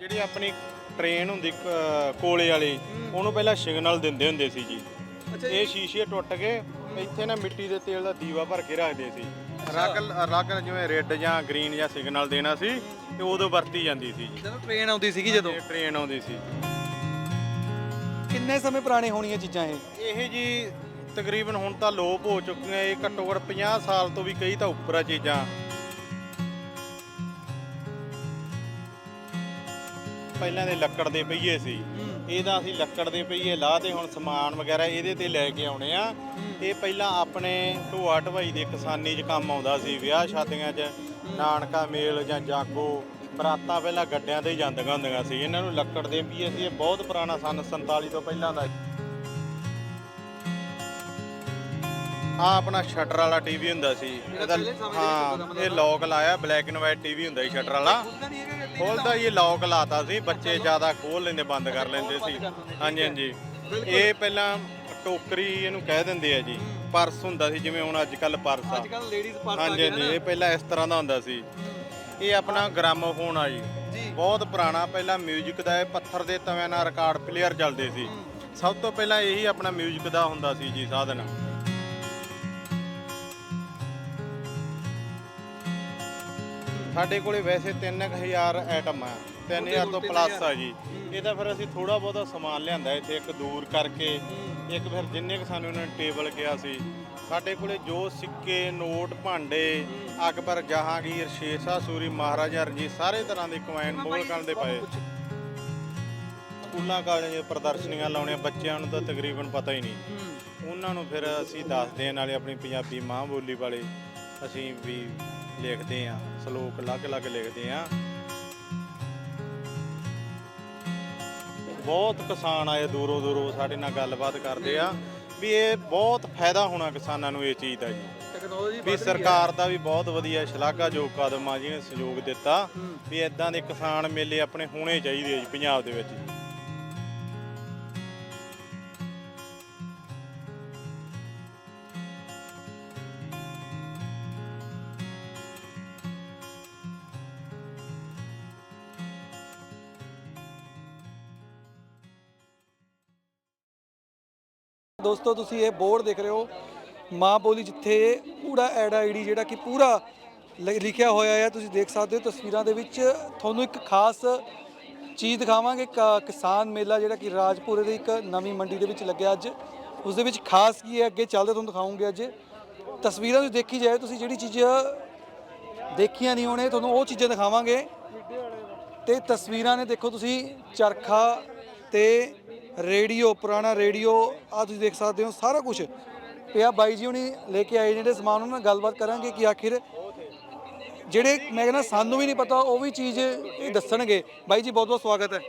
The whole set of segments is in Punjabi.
ਜਿਹੜੀ ਆਪਣੀ ਟ੍ਰੇਨ ਹੁੰਦੀ ਕੋਲੇ ਵਾਲੀ ਉਹਨੂੰ ਪਹਿਲਾਂ ਸਿਗਨਲ ਦਿੰਦੇ ਹੁੰਦੇ ਸੀ ਜੀ। ਇਹ ਸ਼ੀਸ਼ੇ ਟੁੱਟ ਕੇ ਇੱਥੇ ਨਾ ਮਿੱਟੀ ਦੇ ਤੇਲ ਦਾ ਦੀਵਾ ਭਰ ਕੇ ਰੱਖਦੇ ਸੀ। ਰੱਗ ਰੱਗ ਜਿਵੇਂ ਰੈੱਡ ਜਾਂ ਗ੍ਰੀਨ ਜਾਂ ਸਿਗਨਲ ਦੇਣਾ ਸੀ ਤੇ ਉਦੋਂ ਵਰਤੀ ਜਾਂਦੀ ਸੀ ਜੀ। ਜਦੋਂ ਟ੍ਰੇਨ ਆਉਂਦੀ ਸੀਗੀ ਜਦੋਂ? ਇਹ ਟ੍ਰੇਨ ਆਉਂਦੀ ਸੀ। ਕਿੰਨੇ ਸਮੇਂ ਪੁਰਾਣੇ ਹੋਣੀਆਂ ਚੀਜ਼ਾਂ ਇਹ? ਇਹ ਜੀ ਤਕਰੀਬਨ ਹੁਣ ਤਾਂ ਲੋਪ ਹੋ ਚੁੱਕੀਆਂ ਇਹ ਘੱਟੋ ਘੱਟ 50 ਸਾਲ ਤੋਂ ਵੀ ਕਈ ਤਾਂ ਉੱਪਰ ਆ ਚੀਜ਼ਾਂ। ਪਹਿਲਾਂ ਦੇ ਲੱਕੜ ਦੇ ਪਹੀਏ ਸੀ। ਇਹਦਾ ਅਸੀਂ ਲੱਕੜ ਦੇ ਪਹੀਏ ਲਾ ਤੇ ਹੁਣ ਸਮਾਨ ਵਗੈਰਾ ਇਹਦੇ ਤੇ ਲੈ ਕੇ ਆਉਣੇ ਆ। ਇਹ ਪਹਿਲਾਂ ਆਪਣੇ ਢੋਆ ਢਵਾਈ ਦੇ ਕਿਸਾਨੀ 'ਚ ਕੰਮ ਆਉਂਦਾ ਸੀ ਵਿਆਹ ਸ਼ਾਦੀਆਂ 'ਚ। ਨਾਨਕਾ ਮੇਲ ਜਾਂ ਜਾਗੋ ਬਰਾਤਾਂ ਪਹਿਲਾਂ ਗੱਡਿਆਂ ਤੇ ਜਾਂਦੀਆਂ ਹੁੰਦੀਆਂ ਸੀ। ਇਹਨਾਂ ਨੂੰ ਲੱਕੜ ਦੇ ਪਹੀਏ ਸੀ ਇਹ ਬਹੁਤ ਪੁਰਾਣਾ ਸਨ 47 ਤੋਂ ਪਹਿਲਾਂ ਦਾ। ਆ ਆਪਣਾ ਸ਼ਟਰ ਵਾਲਾ ਟੀਵੀ ਹੁੰਦਾ ਸੀ। ਇਹਦਾ ਹਾਂ ਇਹ ਲੌਕ ਲਾਇਆ ਬਲੈਕ ਐਂਡ ਵਾਈਟ ਟੀਵੀ ਹੁੰਦਾ ਸੀ ਸ਼ਟਰ ਵਾਲਾ। ਖੋਲਦਾ ਇਹ ਲੌਕ ਲਾਤਾ ਸੀ ਬੱਚੇ ਜ਼ਿਆਦਾ ਖੋਲ ਲੈਂਦੇ ਬੰਦ ਕਰ ਲੈਂਦੇ ਸੀ ਹਾਂਜੀ ਹਾਂਜੀ ਇਹ ਪਹਿਲਾਂ ਟੋਕਰੀ ਇਹਨੂੰ ਕਹਿ ਦਿੰਦੇ ਆ ਜੀ ਪਰਸ ਹੁੰਦਾ ਸੀ ਜਿਵੇਂ ਹੁਣ ਅੱਜ ਕੱਲ ਪਰਸ ਆ ਅੱਜ ਕੱਲ ਲੇਡੀਜ਼ ਪਰਸ ਆ ਹਾਂਜੀ ਗਏ ਹਾਂਜੀ ਇਹ ਪਹਿਲਾਂ ਇਸ ਤਰ੍ਹਾਂ ਦਾ ਹੁੰਦਾ ਸੀ ਇਹ ਆਪਣਾ ਗ੍ਰਾਮੋਫੋਨ ਆ ਜੀ ਜੀ ਬਹੁਤ ਪੁਰਾਣਾ ਪਹਿਲਾਂ 뮤직 ਦਾ ਇਹ ਪੱਥਰ ਦੇ ਤਵਿਆਂ ਨਾਲ ਰਿਕਾਰਡ ਪਲੇਅਰ ਚੱਲਦੇ ਸੀ ਸਭ ਤੋਂ ਪਹਿਲਾਂ ਇਹੀ ਆਪਣਾ 뮤직 ਦਾ ਹੁੰਦਾ ਸੀ ਜੀ ਸਾਧਨ ਸਾਡੇ ਕੋਲੇ ਵੈਸੇ 3000 ਆਈਟਮ ਆ 3000 ਤੋਂ ਪਲੱਸ ਆ ਜੀ। ਇਹ ਤਾਂ ਫਿਰ ਅਸੀਂ ਥੋੜਾ ਬਹੁਤਾ ਸਮਾਨ ਲਿਆਂਦਾ ਇੱਥੇ ਇੱਕ ਦੂਰ ਕਰਕੇ ਇੱਕ ਫਿਰ ਜਿੰਨੇ ਕੁ ਸਾਨੂੰ ਇਹਨਾਂ ਨੇ ਟੇਬਲ ਕਿਹਾ ਸੀ। ਸਾਡੇ ਕੋਲੇ ਜੋ ਸਿੱਕੇ ਨੋਟ ਭਾਂਡੇ ਅਕਬਰ ਜਹਾਂਗੀਰ ਸ਼ੇਰਸ਼ਾਹ ਸੂਰੀ ਮਹਾਰਾਜਾ ਰਣਜੀਤ ਸਾਰੇ ਤਰ੍ਹਾਂ ਦੇ ਕੁਆਇਨ ਮੁਗਲ ਕਾਲ ਦੇ ਪਏ। ਸਕੂਲਾਂ ਕਾਲਜਾਂ 'ਚ ਪ੍ਰਦਰਸ਼ਨੀਆਂ ਲਾਉਣੀਆਂ ਬੱਚਿਆਂ ਨੂੰ ਤਾਂ ਤਕਰੀਬਨ ਪਤਾ ਹੀ ਨਹੀਂ। ਉਹਨਾਂ ਨੂੰ ਫਿਰ ਅਸੀਂ ਦੱਸਦੇ ਹਾਂ ਨਾਲੇ ਆਪਣੀ ਪੰਜਾਬੀ ਮਾਂ ਬੋਲੀ ਵਾਲੇ ਅਸੀਂ ਵੀ ਲਿਖਦੇ ਆ ਸ਼ਲੋਕ ਅਲੱਗ-ਅਲੱਗ ਲਿਖਦੇ ਆ। ਬਹੁਤ ਕਿਸਾਨ ਆਏ ਦੂਰੋਂ ਦੂਰੋਂ ਸਾਡੇ ਨਾਲ ਗੱਲਬਾਤ ਕਰਦੇ ਆ ਵੀ ਇਹ ਬਹੁਤ ਫਾਇਦਾ ਹੋਣਾ ਕਿਸਾਨਾਂ ਨੂੰ ਇਹ ਚੀਜ਼ ਦਾ ਜੀ। ਟੈਕਨੋਲੋਜੀ ਵੀ ਸਰਕਾਰ ਦਾ ਵੀ ਬਹੁਤ ਵਧੀਆ ਸ਼ਲਾਘਾਯੋਗ ਕਦਮ ਆ ਜਿਹਨੇ ਸਹਿਯੋਗ ਦਿੱਤਾ ਵੀ ਇਦਾਂ ਦੇ ਕਿਸਾਨ ਮੇਲੇ ਆਪਣੇ ਹੋਣੇ ਚਾਹੀਦੇ ਆ ਜੀ ਪੰਜਾਬ ਦੇ ਵਿੱਚ। ਦੋਸਤੋ, ਤੁਸੀਂ ਇਹ ਬੋਰਡ ਦੇਖ ਰਹੇ ਹੋ। ਮਾਂ ਬੋਲੀ ਜਿੱਥੇ ਪੂਰਾ ਐਡ ਆਈਡੀ ਜਿਹੜਾ ਕਿ ਪੂਰਾ ਲ- ਲਿਖਿਆ ਹੋਇਆ ਹੈ ਤੁਸੀਂ ਦੇਖ ਸਕਦੇ ਹੋ ਤਸਵੀਰਾਂ ਦੇ ਵਿੱਚ। ਤੁਹਾਨੂੰ ਇੱਕ ਖਾਸ ਚੀਜ਼ ਦਿਖਾਵਾਂਗੇ ਕ- ਕਿਸਾਨ ਮੇਲਾ ਜਿਹੜਾ ਕਿ ਰਾਜਪੁਰੇ ਦੀ ਇੱਕ ਨਵੀਂ ਮੰਡੀ ਦੇ ਵਿੱਚ ਲੱਗਿਆ ਅੱਜ। ਉਸ ਦੇ ਵਿੱਚ ਖਾਸ ਕੀ ਹੈ, ਅੱਗੇ ਚੱਲਦੇ ਤੁਹਾਨੂੰ ਦਿਖਾਉਂਗੇ ਅੱਜ। ਤਸਵੀਰਾਂ ਵਿੱਚ ਦੇਖੀ ਜਾਏ, ਤੁਸੀਂ ਜਿਹੜੀ ਚੀਜ਼ ਦੇਖੀਆਂ ਨਹੀਂ ਹੋਣੇ ਤੁਹਾਨੂੰ ਉਹ ਚੀਜ਼ਾਂ ਦਿਖਾਵਾਂਗੇ। ਤੇ ਤਸਵੀਰਾਂ ਨੇ ਦੇਖੋ ਤੁਸੀਂ ਚਰਖਾ ਤੇ ਰੇਡੀਓ ਪੁਰਾਣਾ ਰੇਡੀਓ ਆ ਤੁਸੀਂ ਦੇਖ ਸਕਦੇ ਹੋ ਸਾਰਾ ਕੁਝ ਪਿਆ ਬਾਈ ਜੀ ਹੁਣੀ ਲੈ ਕੇ ਆਏ ਜਿਹੜੇ ਸਮਾਨ ਉਹਨਾਂ ਨਾਲ ਗੱਲਬਾਤ ਕਰਾਂਗੇ ਕਿ ਆਖਿਰ ਜਿਹੜੇ ਮੈਂ ਕਹਿੰਦਾ ਸਾਨੂੰ ਵੀ ਨਹੀਂ ਪਤਾ ਉਹ ਵੀ ਚੀਜ਼ ਇਹ ਦੱਸਣਗੇ। ਬਾਈ ਜੀ ਬਹੁਤ ਬਹੁਤ ਸਵਾਗਤ ਹੈ।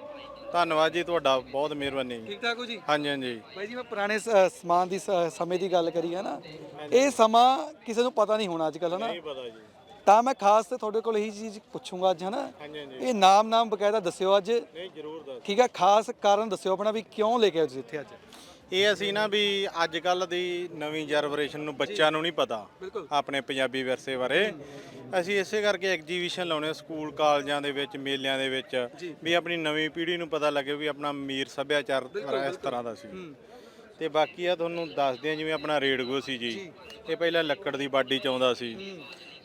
ਧੰਨਵਾਦ ਜੀ ਤੁਹਾਡਾ ਬਹੁਤ ਮਿਹਰਬਾਨੀ। ਠੀਕ ਠਾਕ ਹੋ ਜੀ? ਹਾਂਜੀ ਹਾਂਜੀ। ਬਾਈ ਜੀ ਮੈਂ ਪੁਰਾਣੇ ਸ- ਸਮਾਨ ਦੀ ਸ- ਸਮੇਂ ਦੀ ਗੱਲ ਕਰੀ ਹੈ ਨਾ। ਇਹ ਸਮਾਂ ਕਿਸੇ ਨੂੰ ਪਤਾ ਨਹੀਂ ਹੋਣਾ ਅੱਜ ਕੱਲ੍ਹ ਹਨਾ ਨਹੀਂ ਪਤਾ ਜੀ। ਤਾਂ ਮੈਂ ਖਾਸ ਤੇ ਤੁਹਾਡੇ ਕੋਲ ਇਹੀ ਚੀਜ਼ ਪੁੱਛੂੰਗਾ ਅੱਜ ਹਨਾ? ਇਹ ਨਾਮ ਨਾਮ ਬਕਾਇਦਾ ਦੱਸਿਓ ਅੱਜ। ਨਹੀਂ ਜ਼ਰੂਰ ਦੱਸ। ਠੀਕ ਹੈ ਖਾਸ ਕਾਰਨ ਦੱਸਿਓ ਆਪਣਾ ਵੀ ਕਿਉਂ ਲੈ ਕੇ ਆਏ ਤੁਸੀਂ ਇੱਥੇ ਅੱਜ? ਇਹ ਅਸੀਂ ਨਾ ਵੀ ਅੱਜ ਕੱਲ ਦੀ ਨਵੀਂ ਜਨਰੇਸ਼ਨ ਨੂੰ ਬੱਚਿਆਂ ਨੂੰ ਨਹੀਂ ਪਤਾ ਆਪਣੇ ਪੰਜਾਬੀ ਵਿਰਸੇ ਬਾਰੇ। ਅਸੀਂ ਇਸੇ ਕਰਕੇ ਐਗਜੀਬਿਸ਼ਨ ਲਾਉਣੇ ਆ ਸਕੂਲ ਕਾਲਜਾਂ ਦੇ ਵਿੱਚ ਮੇਲਿਆਂ ਦੇ ਵਿੱਚ ਵੀ ਆਪਣੀ ਨਵੀਂ ਪੀੜ੍ਹੀ ਨੂੰ ਪਤਾ ਲੱਗੇ ਵੀ ਆਪਣਾ ਅਮੀਰ ਸੱਭਿਆਚਾਰ ਇਸ ਤਰ੍ਹਾਂ ਦਾ ਸੀ। ਤੇ ਬਾਕੀ ਆ ਤੁਹਾਨੂੰ ਦੱਸਦੇ ਆ ਜਿਵੇਂ ਆਪਣਾ ਰੇਡਗੋ ਸੀ ਜੀ। ਇਹ ਪਹਿਲਾਂ ਲੱਕੜ ਦੀ ਬਾਡੀ ਚ ਆਉਂਦਾ ਸੀ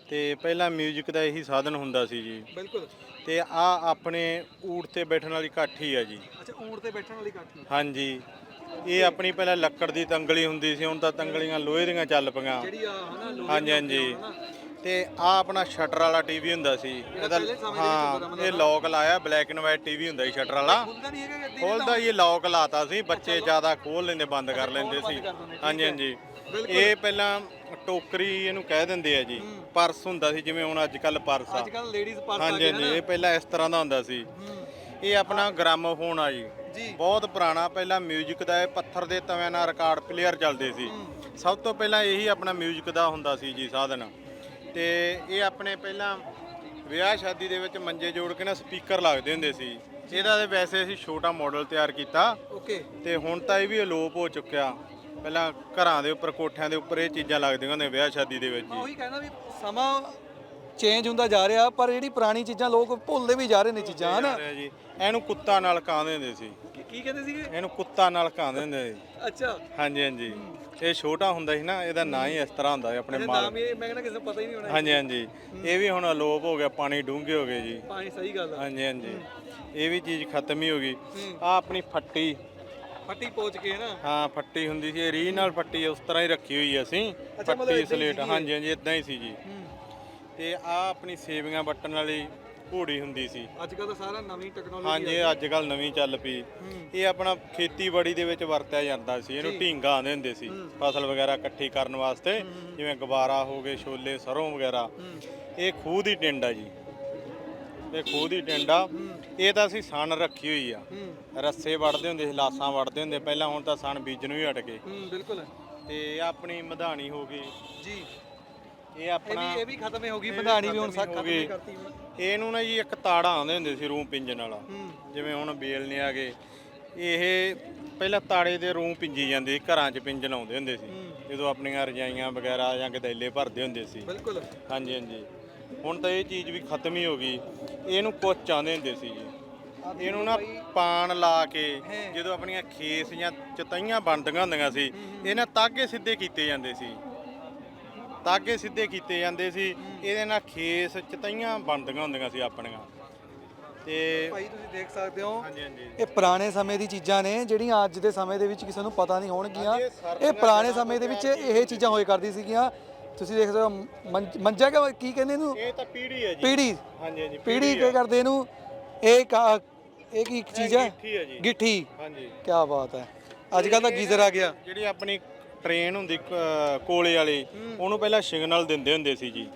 ਤੇ ਪਹਿਲਾਂ 뮤직 ਦਾ ਇਹੀ ਸਾਧਨ ਹੁੰਦਾ ਸੀ ਜੀ। ਬਿਲਕੁਲ। ਤੇ ਆ ਆਪਣੇ ਊਠ ਤੇ ਬੈਠਣ ਵਾਲੀ ਕਾਠੀ ਆ ਜੀ। ਅੱਛਾ ਊਂਟ ਤੇ ਬੈਠਣ ਵਾਲੀ ਕਾਠੀ। ਹਾਂਜੀ। ਇਹ ਆਪਣੀ ਪਹਿਲਾਂ ਲੱਕੜ ਦੀ ਤੰਗਲੀ ਹੁੰਦੀ ਸੀ ਹੁਣ ਤਾਂ ਤੰਗਲੀਆਂ ਲੋਹੇ ਦੀਆਂ ਚੱਲ ਪਈਆਂ। ਜਿਹੜੀ ਆ ਹਨਾ ਲੋਹੇ ਹਾਂਜੀ ਹਾਂਜੀ। ਤੇ ਆ ਆਪਣਾ ਸ਼ਟਰ ਵਾਲਾ ਟੀਵੀ ਹੁੰਦਾ ਸੀ। ਇਹਦਾ ਪਹਿਲੇ ਸਮੇਂ ਦੇ ਵਿੱਚ ਹੁੰਦਾ ਹਾਂ ਇਹ ਲੌਕ ਲਾਇਆ ਬਲੈਕ ਐਂਡ ਵਾਈਟ ਟੀਵੀ ਹੁੰਦਾ ਸੀ ਸ਼ਟਰ ਵਾਲਾ। ਹੁੰਦਾ ਨਹੀਂ ਹੈਗਾ ਗੱਦੀ ਖੋਲਦਾ ਇਹ ਲੌਕ ਲਾਤਾ ਸੀ ਬੱਚੇ ਜ਼ਿਆਦਾ ਖੋਲ ਲੈਂਦੇ ਬੰਦ ਕਰ ਲੈਂਦੇ ਸੀ। ਹਾਂਜੀ ਹਾਂਜੀ। ਇਹ ਪਹਿਲਾਂ ਟੋਕਰੀ ਇਹਨੂੰ ਕਹਿ ਦਿੰਦੇ ਆ ਜੀ ਪਰਸ ਹੁੰਦਾ ਸੀ ਜਿਵੇਂ ਹੁਣ ਅੱਜ ਕੱਲ ਪਰਸ ਆ ਅੱਜ ਕੱਲ ਲੇਡੀਜ਼ ਪਰਸ ਆ ਹਾਂਜੀ ਗਏ ਹਾਂਜੀ ਇਹ ਪਹਿਲਾਂ ਇਸ ਤਰ੍ਹਾਂ ਦਾ ਹੁੰਦਾ ਸੀ ਇਹ ਆਪਣਾ ਗ੍ਰਾਮੋਫੋਨ ਆ ਜੀ ਜੀ ਬਹੁਤ ਪੁਰਾਣਾ ਪਹਿਲਾਂ 뮤직 ਦਾ ਇਹ ਪੱਥਰ ਦੇ ਤਵਿਆਂ ਨਾਲ ਰਿਕਾਰਡ ਪਲੇਅਰ ਚੱਲਦੇ ਸੀ ਸਭ ਤੋਂ ਪਹਿਲਾਂ ਇਹੀ ਆਪਣਾ 뮤직 ਦਾ ਹੁੰਦਾ ਸੀ ਜੀ ਸਾਧਨ ਤੇ ਇਹ ਆਪਣੇ ਪਹਿਲਾਂ ਵਿਆਹ ਸ਼ਾਦੀ ਦੇ ਵਿੱਚ ਮੰਜੇ ਜੋੜ ਕੇ ਨਾ ਸਪੀਕਰ ਲੱਗਦੇ ਹੁੰਦੇ ਸੀ ਇਹਦਾ ਤੇ ਵੈਸੇ ਅਸੀਂ ਛੋਟਾ ਮਾਡਲ ਤਿਆਰ ਕੀਤਾ ਓਕੇ ਤੇ ਹੁਣ ਤਾਂ ਇਹ ਵੀ ਅਲੋਪ ਹੋ ਚੁੱਕਿਆ ਪਹਿਲਾਂ ਘਰਾਂ ਦੇ ਉੱਪਰ ਕੋਠਿਆਂ ਦੇ ਉੱਪਰ ਇਹ ਚੀਜ਼ਾਂ ਲੱਗਦੀਆਂ ਹੁੰਦੀਆਂ ਵਿਆਹ ਸ਼ਾਦੀ ਦੇ ਵਿੱਚ ਮੈਂ ਜੀ। ਉਹੀ ਕਹਿੰਦਾ ਵੀ ਸਮਾਂ ਚੇਂਜ ਹੁੰਦਾ ਜਾ ਰਿਹਾ ਪਰ ਜਿਹੜੀ ਪੁਰਾਣੀ ਚੀਜ਼ਾਂ ਲੋਕ ਭੁੱਲਦੇ ਵੀ ਜਾ ਰਹੇ ਨੇ ਚੀਜ਼ਾਂ ਹਨਾ? ਜੀ। ਇਹਨੂੰ ਕੁੱਤਾ ਨਾਲ ਕਾਂਦੇ ਹੁੰਦੇ ਸੀ? ਕੀ ਕਹਿੰਦੇ ਸੀਗੇ? ਇਹਨੂੰ ਕੁੱਤਾ ਨਾਲ ਕਾਂਦੇ ਹੁੰਦੇ ਸੀ? ਅੱਛਾ। ਹਾਂਜੀ ਹਾਂਜੀ। ਇਹ ਛੋਟਾ ਹੁੰਦਾ ਸੀ ਨਾ ਇਹਦਾ ਨਾਂ ਹੀ ਇਸ ਤਰ੍ਹਾਂ ਹੁੰਦਾ ਸੀ ਆਪਣੇ ਮਾਲ। ਨਾਮ ਇਹ ਮੈਂ ਕਹਿੰਦਾ ਕਿਸੇ ਨੂੰ ਪਤਾ ਹੀ ਨਹੀਂ ਹੋਣਾ। ਹਾਂਜੀ ਹਾਂਜੀ। ਇਹ ਵੀ ਹੁਣ ਅਲੋਪ ਹੋ ਗਿਆ ਪਾਣੀ ਡੂੰਘੇ ਹੋ ਗਏ ਜੀ। ਪਾਣੀ ਸਹੀ ਗੱਲ ਆ। ਹਾਂਜੀ ਹਾਂਜੀ। ਇਹ ਵੀ ਚੀਜ਼ ਖਤਮ ਹੀ ਹੋ ਗਈ। ਆ ਆਪਣੀ ਫੱਟੀ ਫੱਟੀ ਪੋਚ ਕੇ ਨਾ? ਹਾਂ ਫੱਟੀ ਹੁੰਦੀ ਸੀ ਰੀ ਨਾਲ ਫੱਟੀ ਉਸ ਤਰ੍ਹਾਂ ਹੀ ਰੱਖੀ ਹੋਈ ਅਸੀਂ। ਅੱਛਾ, ਮਤਲਬ ਫੱਟੀ ਏਦਾਂ ਹੀ ਸਲੇਟ ਸੀਗੀ ਹਾਂਜੀ ਹਾਂਜੀ ਇਦਾਂ ਹੀ ਸੀ ਜੀ। ਤੇ ਆ ਆਪਣੀ ਸੇਵੀਆਂ ਵੱਟਣ ਵਾਲੀ ਘੋੜੀ ਹੁੰਦੀ ਸੀ। ਅੱਜ ਕੱਲ ਤਾਂ ਸਾਰਾ ਨਵੀਂ ਟੈਕਨੋਲੋਜੀ ਹਾਂਜੀ ਇਹ ਅੱਜ ਕੱਲ ਨਵੀਂ ਚੱਲ ਪਈ। ਇਹ ਆਪਣਾ ਖੇਤੀਬਾੜੀ ਦੇ ਵਿੱਚ ਵਰਤਿਆ ਜਾਂਦਾ ਸੀ ਇਹਨੂੰ ਢੀਂਗਾ ਆਂਦੇ ਹੁੰਦੇ ਸੀ ਫਸਲ ਵਗੈਰਾ ਇਕੱਠੀ ਕਰਨ ਵਾਸਤੇ ਜਿਵੇਂ ਗਵਾਰਾ ਹੋ ਗਏ ਛੋਲੇ ਸਰੋਂ ਵਗੈਰਾ। ਇਹ ਖੂਹ ਦੀ ਟਿੰਡ ਆ ਜੀ। ਇਹ ਖੂਹ ਦੀ ਟਿੰਡ ਇਹ ਤਾਂ ਅਸੀਂ ਸਣ ਰੱਖੀ ਹੋਈ ਆ। ਰੱਸੇ ਵੜਦੇ ਹੁੰਦੇ ਸੀ ਲਾਸਾਂ ਵੜਦੇ ਹੁੰਦੇ। ਪਹਿਲਾਂ ਹੁਣ ਤਾਂ ਸਣ ਬੀਜਣ ਵੀ ਹਟ ਗਏ। ਹੂੰ ਬਿਲਕੁਲ। ਤੇ ਆਪਣੀ ਮਧਾਣੀ ਹੋ ਗਈ। ਜੀ। ਇਹ ਇਹ ਆਪਣਾ ਵੀ ਇਹ ਵੀ ਖਤਮ ਹੀ ਗਈ ਇਹ ਵੀ ਹੁਣ ਸੱਖ ਖਤਮ ਹੀ। ਕਰਤੀ ਇਹਨੂੰ ਨਾ ਜੀ ਇੱਕ ਤਾੜਾ ਆਉਂਦੇ ਹੁੰਦੇ ਸੀ ਰੂੰ ਪਿੰਜਣ ਵਾਲਾ। ਹੂੰ। ਜਿਵੇਂ ਹੁਣ ਬੇਲ ਨੇ ਆ ਗਏ। ਇਹ ਪਹਿਲਾਂ ਤਾੜੇ ਦੇ ਰੂੰ ਪਿੰਜੀ ਜਾਂਦੇ ਸੀ ਘਰਾਂ 'ਚ ਪਿੰਜਣ ਆਉਂਦੇ ਹੁੰਦੇ ਸੀ। ਜਦੋਂ ਆਪਣੀਆਂ ਰਜਾਈਆਂ ਵਗੈਰਾ ਜਾਂ ਗਦੈਲੇ ਭਰਦੇ ਹੁੰਦੇ ਸੀ। ਬਿਲਕੁਲ। ਹਾਂਜੀ ਹਾਂਜੀ। ਹੁਣ ਤਾਂ ਇਹ ਚੀਜ਼ ਵੀ ਖਤਮ ਹੀ ਹੋ ਗਈ। ਇਹਨੂੰ ਕੁਝ ਚਾਹੁੰਦੇ ਹੁੰਦੇ ਸੀ ਜੀ। ਇਹਨੂੰ ਨਾ ਪਾਣ ਲਾ ਕੇ ਜਦੋਂ ਆਪਣੀਆਂ ਖੇਸ ਜਾਂ ਚਤਈਆਂ ਬਣਦੀਆਂ ਹੁੰਦੀਆਂ ਸੀ ਇਹਨਾਂ ਤਾਗੇ ਸਿੱਧੇ ਕੀਤੇ ਜਾਂਦੇ ਸੀ। ਤਾਗੇ ਸਿੱਧੇ ਕੀਤੇ ਜਾਂਦੇ ਸੀ ਇਹਦੇ ਨਾਲ ਖੇਸ ਚਤਈਆਂ ਬਣਦੀਆਂ ਹੁੰਦੀਆਂ ਸੀ ਆਪਣੀਆਂ। ਤੇ ਭਾਈ ਤੁਸੀਂ ਦੇਖ ਸਕਦੇ ਹੋ ਇਹ ਪੁਰਾਣੇ ਸਮੇਂ ਦੀ ਚੀਜ਼ਾਂ ਨੇ ਜਿਹੜੀਆਂ ਅੱਜ ਦੇ ਸਮੇਂ ਦੇ ਵਿੱਚ ਕਿਸੇ ਨੂੰ ਪਤਾ ਨਹੀਂ ਹੋਣਗੀਆਂ। ਇਹ ਪੁਰਾਣੇ ਸਮੇਂ ਦੇ ਵਿੱਚ ਇਹ ਚੀਜ਼ਾਂ ਹੋਏ ਕਰਦੀ ਸੀਗੀਆਂ। ਤੁਸੀਂ ਦੇਖ ਸਕਦੇ ਹੋ ਮੰਜ- ਮੰਜਾ ਕਿ ਕੀ ਕਹਿੰਦੇ ਇਹਨੂੰ? ਇਹ ਤਾਂ ਪੀੜੀ ਹੈ ਜੀ। ਪੀੜੀ। ਹਾਂਜੀ ਹਾਂਜੀ ਪੀੜੀ ਕੀ ਕਰਦੇ ਇਹਨੂੰ? ਇਹ ਕਾ- ਇਹ ਕੀ ਚੀਜ਼ ਹੈ? ਗਿੱਠੀ ਹੈ ਜੀ। ਗਿੱਠੀ। ਹਾਂਜੀ। ਕੀ ਬਾਤ ਹੈ। ਅੱਜ ਕੱਲ ਤਾਂ ਗੀਜ਼ਰ ਆ ਗਿਆ। ਜਿਹੜੀ ਆਪਣੀ ਟ੍ਰੇਨ ਹੁੰਦੀ ਕ- ਕੋਲੇ ਵਾਲੀ ਉਹਨੂੰ ਪਹਿਲਾਂ ਸਿਗਨਲ ਦਿੰਦੇ ਹੁੰਦੇ ਸੀ ਜੀ।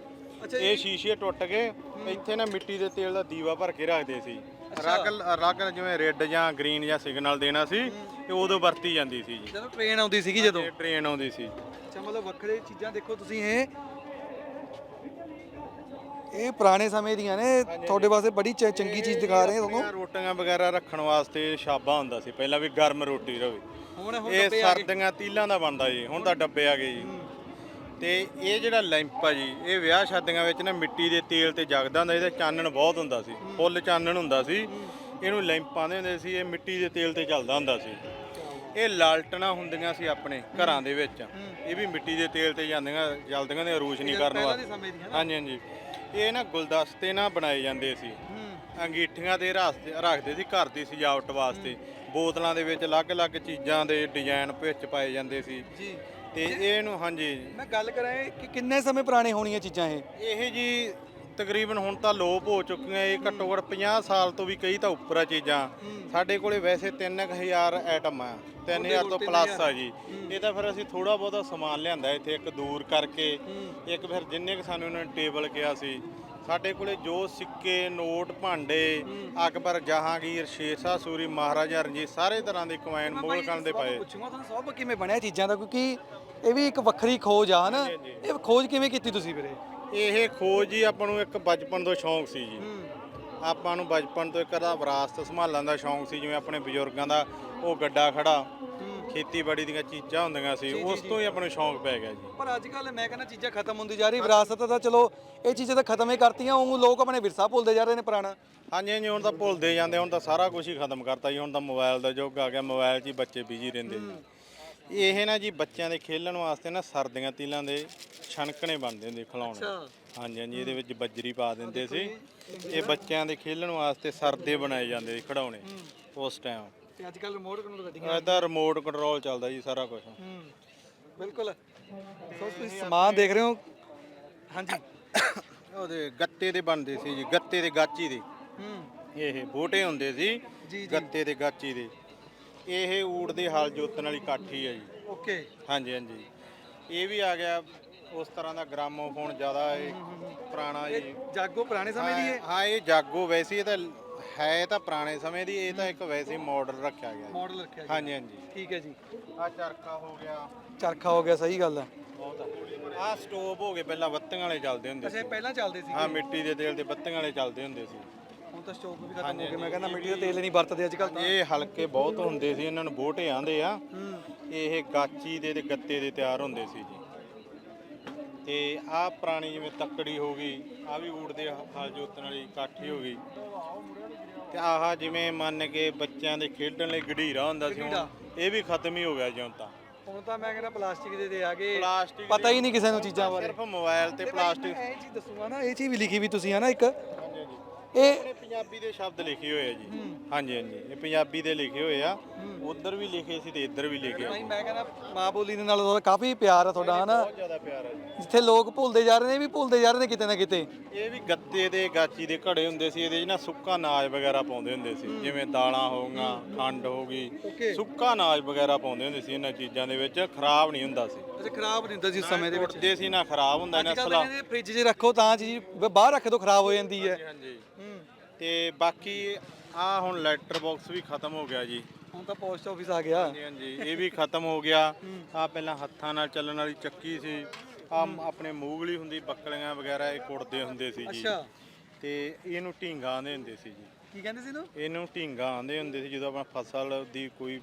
ਇਹ ਸ਼ੀਸ਼ੇ ਟੁੱਟ ਗਏ ਇੱਥੇ ਨਾ ਮਿੱਟੀ ਦੇ ਤੇਲ ਦਾ ਦੀਵਾ ਭਰ ਕੇ ਰੱਖਦੇ ਸੀ। ਰੱਗ ਰੱਗ ਜਿਵੇਂ ਰੈੱਡ ਜਾਂ ਗ੍ਰੀਨ ਜਾਂ ਸਿਗਨਲ ਦੇਣਾ ਸੀ ਤੇ ਉਦੋਂ ਵਰਤੀ ਜਾਂਦੀ ਸੀ ਜੀ। ਜਦੋਂ ਟ੍ਰੇਨ ਆਉਂਦੀ ਸੀਗੀ ਜਦੋਂ? ਟ੍ਰੇਨ ਆਉਂਦੀ ਸੀ। ਅੱਛਾ ਮਤਲਬ ਵੱਖਰੇ ਚੀਜ਼ਾਂ ਦੇਖੋ ਤੁਸੀਂ ਇਹ। ਇਹ ਪੁਰਾਣੇ ਸਮੇਂ ਦੀਆਂ ਨੇ ਤੁਹਾਡੇ ਵਾਸਤੇ ਬੜੀ ਚ- ਚੰਗੀ ਚੀਜ਼ ਦਿਖਾ ਰਹੇ ਹਾਂ ਤੁਹਾਨੂੰ। ਰੋਟੀਆਂ ਵਗੈਰਾ ਰੱਖਣ ਵਾਸਤੇ ਛਾਬਾ ਹੁੰਦਾ ਸੀ ਪਹਿਲਾਂ ਵੀ ਗਰਮ ਰੋਟੀ ਰਵੇ। ਹੁਣ ਹੁਣ ਇਹ ਡੱਬੇ ਆ ਗਏ। ਸਰਦੀਆਂ ਤੀਲਾਂ ਦਾ ਬਣਦਾ ਜੀ ਹੁਣ ਤਾਂ ਡੱਬੇ ਆ ਗਏ ਜੀ। ਤੇ ਇਹ ਜਿਹੜਾ ਲੈਂਪ ਆ ਜੀ ਇਹ ਵਿਆਹ ਸ਼ਾਦੀਆਂ ਵਿੱਚ ਨਾ ਮਿੱਟੀ ਦੇ ਤੇਲ ਤੇ ਜਗਦਾ ਹੁੰਦਾ ਇਹਦੇ ਚਾਨਣ ਬਹੁਤ ਹੁੰਦਾ ਸੀ ਫੁੱਲ ਚਾਨਣ ਹੁੰਦਾ ਸੀ। ਇਹਨੂੰ ਲੈਂਪਾਂ ਦੇ ਹੁੰਦੇ ਸੀ ਇਹ ਮਿੱਟੀ ਦੇ ਤੇਲ ਤੇ ਚੱਲਦਾ ਹੁੰਦਾ ਸੀ। ਇਹ ਲਾਲਟਣਾ ਹੁੰਦੀਆਂ ਸੀ ਆਪਣੇ ਘਰਾਂ ਦੇ ਵਿੱਚ। ਇਹ ਵੀ ਮਿੱਟੀ ਦੇ ਤੇਲ ਤੇ ਜਾਂਦੀਆਂ ਜਲਦੀਆਂ ਨੇ ਰੋਸ਼ਨੀ ਕਰਨ ਵਾਸਤੇ। ਹਾਂਜੀ ਹਾਂਜੀ। ਇਹ ਨਾ ਗੁਲਦਸਤੇ ਨਾ ਬਣਾਏ ਜਾਂਦੇ ਸੀ। ਅੰਗੀਠੀਆਂ ਤੇ ਰੱਖਦੇ ਸੀ ਘਰ ਦੀ ਸਜਾਵਟ ਵਾਸਤੇ। ਬੋਤਲਾਂ ਦੇ ਵਿੱਚ ਅਲੱਗ-ਅਲੱਗ ਚੀਜ਼ਾਂ ਦੇ ਡਿਜ਼ਾਈਨ ਵਿੱਚ ਪਾਏ ਜਾਂਦੇ ਸੀ। ਜੀ। ਤੇ ਇਹਨੂੰ ਹਾਂਜੀ। ਮੈਂ ਗੱਲ ਕਰਾਂ ਇਹ ਕਿ ਕਿੰਨੇ ਸਮੇਂ ਪੁਰਾਣੇ ਹੋਣੀਆਂ ਚੀਜ਼ਾਂ ਇਹ? ਇਹ ਜੀ ਤਕਰੀਬਨ ਹੁਣ ਤਾਂ ਲੋਪ ਹੋ ਚੁੱਕੀਆਂ ਇਹ ਘੱਟੋ ਘੱਟ 50 ਸਾਲ ਤੋਂ ਵੀ ਕਈ ਤਾਂ ਉੱਪਰ ਆ ਚੀਜ਼ਾਂ। ਸਾਡੇ ਕੋਲੇ ਵੈਸੇ 3000 ਆਈਟਮ ਆ 3000 ਤੋਂ ਪਲੱਸ ਆ। ਜੀ। ਇਹ ਤਾਂ ਫਿਰ ਅਸੀਂ ਥੋੜਾ ਬਹੁਤਾ ਸਮਾਨ ਲਿਆਂਦਾ ਇੱਥੇ ਇੱਕ ਦੂਰ ਕਰਕੇ। ਇੱਕ ਫਿਰ ਜਿੰਨੇ ਕੁ ਸਾਨੂੰ ਉਹਨਾਂ ਨੇ ਟੇਬਲ ਕਿਹਾ ਸੀ। ਸਾਡੇ ਕੋਲੇ ਜੋ ਸਿੱਕੇ ਨੋਟ ਭਾਂਡੇ ਅਕਬਰ ਜਹਾਂਗੀਰ ਸ਼ੇਰਸ਼ਾਹ ਸੂਰੀ ਮਹਾਰਾਜਾ ਰਣਜੀਤ ਸਾਰੇ ਤਰ੍ਹਾਂ ਦੇ ਕਮਾਇਨ ਮੁਗਲ ਕਾਲ ਦੇ ਪਏ। ਪੁੱਛੂਗਾ ਤੁਹਾਨੂੰ ਸਭ ਕਿਵੇਂ ਬਣਿਆ ਚੀਜ਼ਾਂ ਦਾ? ਕਿਉਂਕਿ ਇਹ ਵੀ ਇੱਕ ਵੱਖਰੀ ਖੋਜ ਆ ਹਨਾ? ਇਹ ਖੋਜ ਕਿਵੇਂ ਕੀਤੀ ਤੁਸੀਂ ਵੀਰੇ? ਇਹ ਖੋਜ ਜੀ ਆਪਾਂ ਨੂੰ ਇੱਕ ਬਚਪਨ ਤੋਂ ਸ਼ੌਂਕ ਸੀ ਜੀ। ਆਪਾਂ ਨੂੰ ਬਚਪਨ ਤੋਂ ਇੱਕ ਦਾ ਵਿਰਾਸਤ ਸੰਭਾਲਣ ਦਾ ਸ਼ੌਂਕ ਸੀ ਜਿਵੇਂ ਆਪਣੇ ਬਜ਼ੁਰਗਾਂ ਦਾ ਉਹ ਗੱਡਾ ਖੜਾ ਖੇਤੀਬਾੜੀ ਦੀਆਂ ਚੀਜ਼ਾਂ ਹੁੰਦੀਆਂ ਸੀ ਉਸ ਤੋਂ ਹੀ ਆਪਾਂ ਨੂੰ ਸ਼ੌਂਕ ਪੈ ਗਿਆ ਜੀ। ਪਰ ਅੱਜ ਕੱਲ ਮੈਂ ਕਹਿੰਦਾ ਚੀਜ਼ਾਂ ਖਤਮ ਹੁੰਦੀ ਜਾ ਰਹੀ ਵਿਰਾਸਤ ਤਾਂ ਚਲੋ ਇਹ ਚੀਜ਼ਾਂ ਤਾਂ ਖਤਮ ਹੀ ਕਰਤੀਆਂ ਉਹ ਲੋਕ ਆਪਣੇ ਵਿਰਸਾ ਭੁੱਲਦੇ ਜਾ ਰਹੇ ਨੇ ਪੁਰਾਣਾ। ਹਾਂਜੀ ਹਾਂਜੀ ਹੁਣ ਤਾਂ ਭੁੱਲਦੇ ਜਾਂਦੇ ਹੁਣ ਤਾਂ ਸਾਰਾ ਕੁਝ ਹੀ ਖਤਮ ਕਰਤਾ ਜੀ ਹੁਣ ਤਾਂ ਮੋਬਾਈਲ ਦਾ ਯੁੱਗ ਆ ਗਿਆ ਮੋਬਾਈਲ 'ਚ ਹੀ ਬੱਚੇ ਬਿਜ਼ੀ ਰਹਿੰਦੇ ਜੀ। ਇਹ ਨਾ ਜੀ ਬੱਚਿਆਂ ਦੇ ਖੇਲਣ ਵਾਸਤੇ ਨਾ ਸਰਦੀਆਂ ਤੀਲਾਂ ਦੇ ਛਣਕਣੇ ਬਣਦੇ ਹੁੰਦੇ ਖਿਡੌਣੇ ਹਾਂਜੀ ਹਾਂਜੀ ਇਹਦੇ ਵਿੱਚ ਬੱਜਰੀ ਪਾ ਦਿੰਦੇ ਸੀ। ਇਹ ਬੱਚਿਆਂ ਦੇ ਖੇਲਣ ਵਾਸਤੇ ਸਰਦੇ ਬਣਾਏ ਜਾਂਦੇ ਸੀ ਖਿਡੌਣੇ ਉਸ ਟਾਈਮ ਤੇ ਅੱਜ ਕੱਲ ਰਿਮੋਟ ਕੰਟਰੋਲ ਗੱਡੀਆਂ ਇਹਦਾ ਰਿਮੋਟ ਕੰਟਰੋਲ ਚੱਲਦਾ ਜੀ ਸਾਰਾ ਕੁਝ ਹੂੰ ਬਿਲਕੁਲ। ਸੋ ਤੁਸੀਂ ਸਮਾਨ ਦੇਖ ਰਹੇ ਹੋ? ਹਾਂਜੀ। ਉਹਦੇ ਗੱਤੇ ਦੇ ਬਣਦੇ ਸੀ ਜੀ ਗੱਤੇ ਦੇ ਗਾਚੀ ਦੇ। ਹੂੰ। ਇਹ ਬੋਟੇ ਹੁੰਦੇ ਸੀ। ਗੱਤੇ ਦੇ ਗਾਚੀ ਦੇ। ਇਹ ਊੜ ਦੇ ਹਲ ਜੋਤਨ ਵਾਲੀ ਕਾਠੀ ਹੈ ਜੀ। ਓਕੇ। ਹਾਂਜੀ ਹਾਂਜੀ। ਇਹ ਵੀ ਆ ਗਿਆ ਉਸ ਤਰ੍ਹਾਂ ਦਾ ਗ੍ਰਾਮੋਫੋਨ ਜ਼ਿਆਦਾ ਇਹ ਪੁਰਾਣਾ ਜੀ। ਜਾਗੋ ਪੁਰਾਣੇ ਸਮੇਂ ਦੀ ਹੈ ਹਾਂ ਇਹ ਜਾਗੋ ਵੈਸੇ ਇਹ ਤਾਂ ਹੈ ਤਾਂ ਪੁਰਾਣੇ ਸਮੇਂ ਦੀ ਇਹ ਤਾਂ ਇੱਕ ਵੈਸੇ ਮਾਡਲ ਰੱਖਿਆ ਗਿਆ ਜੀ। ਮਾਡਲ ਰੱਖਿਆ ਹਾਂਜੀ ਹਾਂਜੀ। ਠੀਕ ਹੈ ਜੀ। ਆ ਚਰਖਾ ਹੋ ਗਿਆ। ਚਰਖਾ ਹੋ ਗਿਆ ਸਹੀ ਗੱਲ ਹੈ। ਆ। ਸਟੋਵ ਹੋ ਗਏ ਪਹਿਲਾਂ ਬੱਤੀਆਂ ਵਾਲੇ ਚੱਲਦੇ ਹੁੰਦੇ ਅੱਛਾ ਸੀ। ਇਹ ਪਹਿਲਾਂ ਚੱਲਦੇ ਸੀ ਹਾਂ ਮਿੱਟੀ ਦੇ ਤੇਲ ਦੇ ਬੱਤੀਆਂ ਵਾਲੇ ਚੱਲਦੇ ਹੁੰਦੇ ਸੀ। ਤਾਂ ਸਟੋਕ ਵੀ ਖਤਮ ਹੋ ਗਏ। ਮੈਂ ਕਹਿੰਦਾ ਮਿੱਟੀ ਦਾ ਤੇਲ ਨਹੀਂ ਵਰਤਦੇ ਅੱਜ ਕੱਲ ਇਹ ਹਲਕੇ ਬਹੁਤ ਹੁੰਦੇ ਸੀ ਇਹਨਾਂ ਨੂੰ ਬੋਟੇ ਆਂਦੇ ਆ। ਹੂੰ। ਇਹ ਗਾਚੀ ਦੇ ਤੇ ਗੱਤੇ ਦੇ ਤਿਆਰ ਹੁੰਦੇ ਸੀ ਜੀ। ਤੇ ਆਹ ਪੁਰਾਣੀ ਜਿਵੇਂ ਤੱਕੜੀ ਹੋ ਗਈ ਆ ਵੀ ਊੜ ਦੇ ਹਲ ਜੋਤਣ ਵਾਲੀ ਕਾਠੀ ਹੋ ਗਈ। ਤੇ ਆਹ ਜਿਵੇਂ ਮੰਨ ਕੇ ਬੱਚਿਆਂ ਦੇ ਖੇਡਣ ਲਈ ਗਢੀਰਾ ਹੁੰਦਾ ਸੀ ਹੁਣ ਗੜੀਰਾ। ਇਹ ਵੀ ਖਤਮ ਹੀ ਹੋ ਗਿਆ ਜਿਉਂ ਤਾਂ। ਹੁਣ ਤਾਂ ਮੈਂ ਕਹਿੰਦਾ ਪਲਾਸਟਿਕ ਦੇ ਦੇ ਆ ਗਏ ਪਤਾ ਹੀ ਨਹੀਂ ਕਿਸੇ ਨੂੰ ਚੀਜ਼ਾਂ ਬਾਰੇ। ਸਿਰਫ ਮੋਬਾਈਲ ਤੇ ਪਲਾਸਟਿਕ ਇਹ ਚੀਜ਼ ਦੱਸੂਗਾ ਨਾ ਇਹ ਚੀਜ਼ ਵੀ ਲਿਖੀ ਵੀ ਤੁਸੀਂ ਹੈ ਨਾ ਇੱਕ ਹਾਂਜੀ ਹਾਂਜੀ ਇਹ ਪੰਜਾਬੀ ਦੇ ਸ਼ਬਦ ਲਿਖੇ ਹੋਏ ਆ ਜੀ। ਹਾਂਜੀ ਹਾਂਜੀ। ਇਹ ਪੰਜਾਬੀ ਦੇ ਲਿਖੇ ਹੋਏ ਆ। ਉਧਰ ਵੀ ਲਿਖੇ ਸੀ ਤੇ ਇੱਧਰ ਵੀ ਲਿਖੇ ਆ। ਭਾਈ ਮੈਂ ਕਹਿੰਦਾ ਮਾਂ ਬੋਲੀ ਦੇ ਨਾਲ ਤਾਂ ਕਾਫੀ ਪਿਆਰ ਆ ਤੁਹਾਡਾ ਹਨਾ? ਬਹੁਤ ਜ਼ਿਆਦਾ ਪਿਆਰ ਹੈ ਜੀ। ਜਿੱਥੇ ਲੋਕ ਭੁੱਲਦੇ ਜਾ ਰਹੇ ਨੇ ਇਹ ਵੀ ਭੁੱਲਦੇ ਜਾ ਰਹੇ ਨੇ ਕਿਤੇ ਨਾ ਕਿਤੇ। ਇਹ ਵੀ ਗੱਤੇ ਦੇ ਗਾਚੀ ਦੇ ਘੜੇ ਹੁੰਦੇ ਸੀ ਇਹਦੇ 'ਚ ਨਾ ਸੁੱਕਾ ਅਨਾਜ ਵਗੈਰਾ ਪਾਉਂਦੇ ਹੁੰਦੇ ਸੀ। ਜਿਵੇਂ ਦਾਲਾਂ ਹੋ ਗਈਆਂ ਖੰਡ ਹੋ ਗਈ। Okay. ਸੁੱਕਾ ਅਨਾਜ ਵਗੈਰਾ ਪਾਉਂਦੇ ਹੁੰਦੇ ਸੀ ਇਹਨਾਂ ਚੀਜ਼ਾਂ ਦੇ ਵਿੱਚ ਖਰਾਬ ਨਹੀਂ ਹੁੰਦਾ ਸੀ। ਅੱਛਾ ਖਰਾਬ ਨਹੀਂ ਹੁੰਦਾ ਸੀ ਉਸ ਸਮੇਂ ਦੇ ਵਿੱਚ। ਟੁੱਟਦੇ ਸੀ ਨਾ ਖਰਾਬ ਹੁੰਦਾ ਨਾ ਸਲਾ ਕਹਿੰਦੇ ਫ੍ਰਿਜ 'ਚ ਰੱਖੋ ਤਾਂ ਚੀਜ਼ ਬ- ਬਾਹਰ ਰੱਖ ਦੋ ਖਰਾਬ ਹੋ ਜਾਂਦੀ ਹੈ। ਹਾਂਜੀ। ਤੇ ਬਾਕੀ ਆ ਹੁਣ ਲੈਟਰ ਬਾਕਸ ਵੀ ਖਤਮ ਹੋ ਗਿਆ ਜੀ। ਹੁਣ ਤਾਂ ਪੋਸਟ ਆਫਿਸ ਆ ਗਿਆ। ਹਾਂਜੀ ਹਾਂਜੀ ਇਹ ਵੀ ਖਤਮ ਹੋ ਗਿਆ। ਆ ਪਹਿਲਾਂ ਹੱਥਾਂ ਨਾਲ ਚੱਲਣ ਵਾਲੀ ਚੱਕੀ ਸੀ। ਆ ਆਪਣੇ ਮੂਗਲੀ ਹੁੰਦੀ ਬੱਕਲੀਆਂ ਵਗੈਰਾ ਇਹ ਕੁੜਦੇ ਹੁੰਦੇ ਸੀ ਜੀ। ਅੱਛਾ। ਤੇ ਇਹਨੂੰ ਢੀਂਗਾ ਆਂਦੇ ਹੁੰਦੇ ਸੀ ਜੀ। ਕੀ ਕਹਿੰਦੇ ਸੀ ਨੂੰ ਇਹਨੂੰ ਢੀਂਗਾ ਆਂਦੇ ਹੁੰਦੇ ਸੀ ਜਦੋਂ ਆਪਣਾ ਫਸਲ ਦੀ ਕੋਈ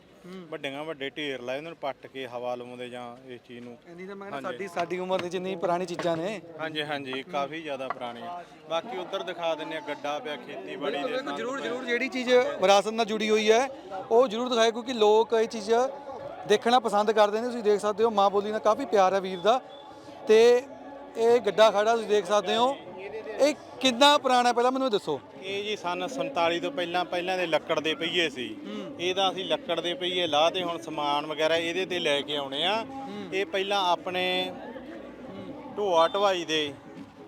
ਵੱਡੀਆਂ ਵੱਡੇ ਢੇਰ ਲਾਏ ਉਹਨਾਂ ਨੂੰ ਪੱਟ ਕੇ ਹਵਾ ਲਵਾਉਂਦੇ ਜਾਂ ਇਸ ਚੀਜ਼ ਨੂੰ। ਇੰਨੀ ਤਾਂ ਮੈਂ ਕਹਿੰਦਾ ਸਾਡੀ ਸਾਡੀ ਉਮਰ ਦੀ ਜਿੰਨੀ ਪੁਰਾਣੀ ਚੀਜ਼ਾਂ ਨੇ। ਹਾਂਜੀ ਹਾਂਜੀ ਕਾਫੀ ਜ਼ਿਆਦਾ ਪੁਰਾਣੀਆਂ। ਬਾਕੀ ਉਧਰ ਦਿਖਾ ਦਿੰਨੇ ਆ ਗੱਡਾ ਪਿਆ ਖੇਤੀਬਾੜੀ ਦੇ ਬਿਲਕੁਲ ਜਰੂਰ ਜਰੂਰ ਜਿਹੜੀ ਚੀਜ਼ ਵਿਰਾਸਤ ਨਾਲ ਜੁੜੀ ਹੋਈ ਹੈ ਉਹ ਜਰੂਰ ਦਿਖਾਏ ਕਿਉਂਕਿ ਲੋਕ ਇਹ ਚੀਜ਼ ਦੇਖਣਾ ਪਸੰਦ ਕਰਦੇ ਨੇ। ਤੁਸੀਂ ਦੇਖ ਸਕਦੇ ਹੋ ਮਾਂ ਬੋਲੀ ਨਾਲ ਕਾਫੀ ਪਿਆਰ ਹੈ ਵੀਰ ਦਾ। ਤੇ ਇਹ ਗੱਡਾ ਖੜਾ ਤੁਸੀਂ ਦੇਖ ਸਕਦੇ ਹੋ। ਇਹ ਕਿੰਨਾ ਪੁਰਾਣਾ ਪਹਿਲਾਂ ਮੈਨੂੰ ਇਹ ਦੱਸੋ। ਇਹ ਜੀ ਸਨ 47 ਤੋਂ ਪਹਿਲਾਂ ਪਹਿਲਾਂ ਦੇ ਲੱਕੜ ਦੇ ਪਹੀਏ ਸੀ। ਇਹਦਾ ਅਸੀਂ ਲੱਕੜ ਦੇ ਪਹੀਏ ਲਾ ਤੇ ਹੁਣ ਸਮਾਨ ਵਗੈਰਾ ਇਹਦੇ ਤੇ ਲੈ ਕੇ ਆਉਣੇ ਆ। ਇਹ ਪਹਿਲਾਂ ਆਪਣੇ ਢੋਆ ਢਵਾਈ ਦੇ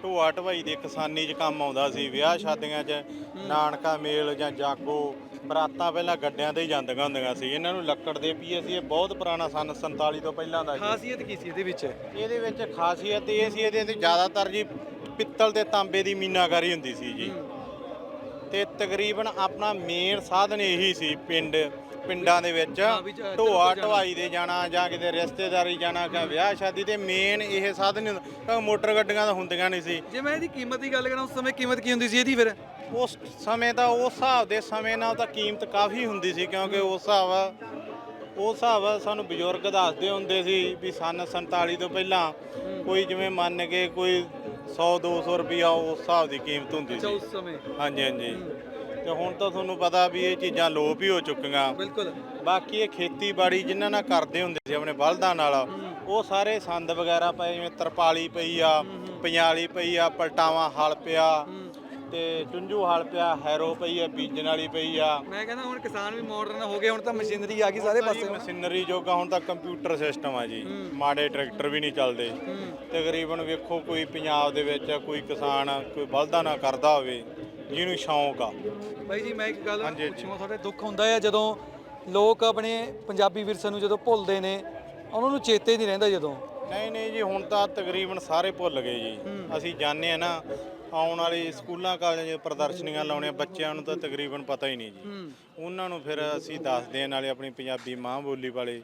ਢੋਆ ਢਵਾਈ ਦੇ ਕਿਸਾਨੀ 'ਚ ਕੰਮ ਆਉਂਦਾ ਸੀ ਵਿਆਹ ਸ਼ਾਦੀਆਂ 'ਚ ਨਾਨਕਾ ਮੇਲ ਜਾਂ ਜਾਗੋ ਬਰਾਤਾਂ ਪਹਿਲਾਂ ਗੱਡਿਆਂ ਤੇ ਹੀ ਜਾਂਦੀਆਂ ਹੁੰਦੀਆਂ ਸੀ। ਇਹਨਾਂ ਨੂੰ ਲੱਕੜ ਦੇ ਪਹੀਏ ਸੀ ਇਹ ਬਹੁਤ ਪੁਰਾਣਾ ਸਨ 47 ਤੋਂ ਪਹਿਲਾਂ ਦਾ ਜੀ। ਖਾਸੀਅਤ ਕੀ ਸੀ ਇਹਦੇ ਵਿੱਚ? ਇਹਦੇ ਵਿੱਚ ਖਾਸੀਅਤ ਇਹ ਸੀ ਇਹਦੇ ਤੇ ਜ਼ਿਆਦਾਤਰ ਜੀ ਪਿੱਤਲ ਤੇ ਤਾਂਬੇ ਦੀ ਮੀਨਾਕਾਰੀ ਹੁੰਦੀ ਸੀ ਜੀ। ਤੇ ਤਕਰੀਬਨ ਆਪਣਾ ਮੇਨ ਸਾਧਨ ਇਹੀ ਸੀ ਪਿੰਡ ਪਿੰਡਾਂ ਦੇ ਵਿੱਚ। ਢੋਆ ਢਵਾਈ ਦੇ ਜਾਣਾ ਜਾਂ ਕਿਤੇ ਰਿਸ਼ਤੇਦਾਰੀ ਜਾਣਾ ਜਾਂ ਵਿਆਹ ਸ਼ਾਦੀ ਤੇ ਮੇਨ ਇਹ ਸਾਧਨ ਹੁੰਦਾ। ਮੋਟਰ ਗੱਡੀਆਂ ਤਾਂ ਹੁੰਦੀਆਂ ਨਹੀਂ ਸੀ। ਜੇ ਮੈਂ ਇਹਦੀ ਕੀਮਤ ਦੀ ਗੱਲ ਕਰਾਂ ਉਸ ਸਮੇਂ ਕੀਮਤ ਕੀ ਹੁੰਦੀ ਸੀ ਇਹਦੀ ਫਿਰ? ਉਸ ਸਮੇਂ ਦਾ ਉਸ ਹਿਸਾਬ ਦੇ ਸਮੇਂ ਨਾਲ ਤਾਂ ਕੀਮਤ ਕਾਫੀ ਹੁੰਦੀ ਸੀ ਕਿਉਂਕਿ ਉਸ ਹਿਸਾਬ ਉਸ ਹਿਸਾਬ ਸਾਨੂੰ ਬਜ਼ੁਰਗ ਦੱਸਦੇ ਹੁੰਦੇ ਸੀ ਵੀ ਸਨ 47 ਤੋਂ ਪਹਿਲਾਂ ਕੋਈ ਜਿਵੇਂ ਮੰਨ ਕੇ ਕੋਈ 100 200 ਰੁਪਿਆ ਉਸ ਹਿਸਾਬ ਦੀ ਕੀਮਤ ਹੁੰਦੀ ਅੱਛਾ ਸੀ। ਉਸ ਸਮੇਂ। ਹਾਂਜੀ ਹਾਂਜੀ। ਤੇ ਹੁਣ ਤਾਂ ਤੁਹਾਨੂੰ ਪਤਾ ਵੀ ਇਹ ਚੀਜ਼ਾਂ ਲੋਪ ਹੀ ਹੋ ਚੁੱਕੀਆਂ। ਬਿਲਕੁਲ। ਬਾਕੀ ਇਹ ਖੇਤੀਬਾੜੀ ਜਿਨ੍ਹਾਂ ਨਾਲ ਕਰਦੇ ਹੁੰਦੇ ਸੀ ਆਪਣੇ ਬਲਦਾਂ ਨਾਲ ਉਹ ਸਾਰੇ ਸੰਦ ਵਗੈਰਾ ਪਏ ਜਿਵੇਂ ਤਰਪਾਲੀ ਪਈ ਆ ਪੰਜਾਲੀ ਪਈ ਆ ਪਲਟਾਵਾਂ ਹਲ ਪਿਆ। ਤੇ ਚੁੰਝੂ ਹਲ ਪਿਆ ਹੈਰੋ ਪਈ ਆ ਬੀਜਣ ਵਾਲੀ ਪਈ ਆ। ਮੈਂ ਕਹਿੰਦਾ ਹੁਣ ਕਿਸਾਨ ਵੀ ਮਾਡਰਨ ਹੋ ਗਏ ਹੁਣ ਤਾਂ ਮਸ਼ੀਨਰੀ ਆ ਗਈ ਸਾਰੇ ਪਾਸੇ। ਮਸ਼ੀਨਰੀ ਜੋਗਾ ਹੁਣ ਤਾਂ ਕੰਪਿਊਟਰ ਸਿਸਟਮ ਆ ਜੀ। ਮਾੜੇ ਟਰੈਕਟਰ ਵੀ ਨਹੀਂ ਚੱਲਦੇ। ਤਕਰੀਬਨ ਵੇਖੋ ਕੋਈ ਪੰਜਾਬ ਦੇ ਵਿੱਚ ਕੋਈ ਕਿਸਾਨ ਕੋਈ ਬਲਦਾਂ ਨਾਲ ਕਰਦਾ ਹੋਵੇ ਜਿਹਨੂੰ ਸ਼ੌਂਕ ਆ। ਬਾਈ ਜੀ ਮੈਂ ਇੱਕ ਗੱਲ। ਪੁੱਛੂਗਾ ਤੁਹਾਡੇ ਦੁੱਖ ਹੁੰਦਾ ਹੈ ਜਦੋਂ ਲੋਕ ਆਪਣੇ ਪੰਜਾਬੀ ਵਿਰਸੇ ਨੂੰ ਜਦੋਂ ਭੁੱਲਦੇ ਨੇ ਉਹਨਾਂ ਨੂੰ ਚੇਤੇ ਨਹੀਂ ਰਹਿੰਦਾ ਜਦੋਂ? ਨਹੀਂ ਨਹੀਂ ਜੀ ਹੁਣ ਤਾਂ ਤਕਰੀਬਨ ਸਾਰੇ ਭੁੱਲ ਗਏ ਜੀ। ਅਸੀਂ ਜਾਣਦੇ ਆ ਨਾ ਆਉਣ ਵਾਲੇ ਸਕੂਲਾਂ ਕਾਲਜਾਂ 'ਚ ਪ੍ਰਦਰਸ਼ਨੀਆਂ ਲਾਉਣੇ ਬੱਚਿਆਂ ਨੂੰ ਤਾਂ ਤਕਰੀਬਨ ਪਤਾ ਹੀ ਨਹੀਂ ਜੀ। ਉਹਨਾਂ ਨੂੰ ਫਿਰ ਅਸੀਂ ਦੱਸਦੇ ਆ ਨਾਲੇ ਆਪਣੀ ਪੰਜਾਬੀ ਮਾਂ ਬੋਲੀ ਵਾਲੇ